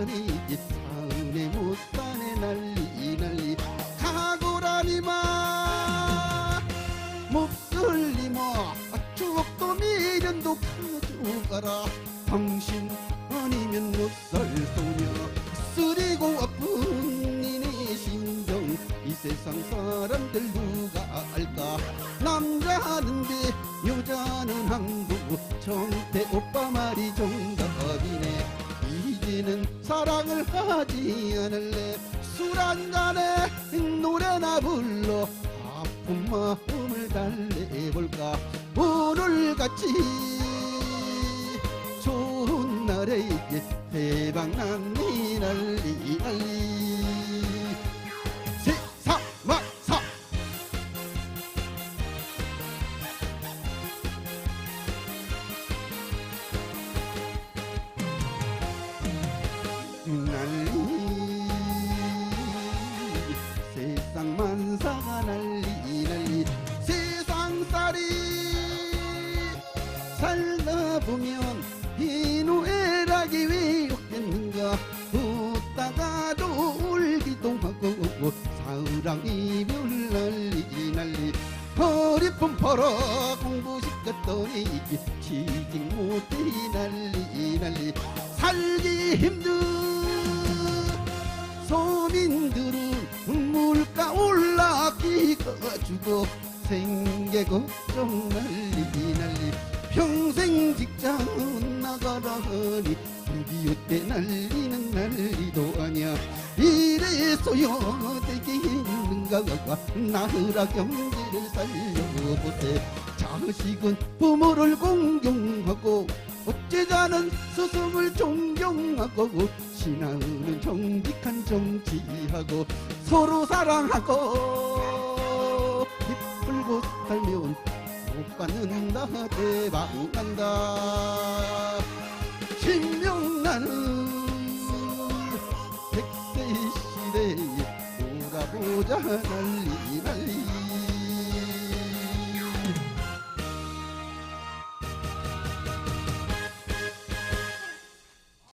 해지자니 사은의 못산에 난리 난리. 가고라니마. 목설리마 추억도 미련도 가져가라. 당신 아니면 못 살 소녀. 쓰리고 아픈 이내 심정. 이 세상 사람들 누가 알까? 남자는 배 여자는 항구. 정태 오빠 말이 이제는 사랑을 하지 않을래? 술 한잔에 노래나 불러. 아픈 마음을 달래볼까? 오늘같이 좋은 날에 대박난리 난리 난리 난리 세상 만사가 난리 난리 세상살이 살다 보면 희노애락이 왜 없겠는가 웃다가도 울기도 하고 사랑 이별 난리 난리 허리뿐 팔아 공부 시켰더니 취직 못해 난리 난리 살기 힘든 서민들은 물가 올라기가 주고 생계 걱정 난리 난리. 평생 직장 나가라 하니 6.25때 난리는 난리도 아니야. 이래서야 되게 힘든가 나으라 경제를 살려보세. 자식은 부모를 공경하고 어째자는 스승을 존경하고 신앙은 정직한 정치하고 서로 사랑하고 기쁘고 살면 못 받는다 대박 난다. 신명나는 백세 시대에 돌아보자 난리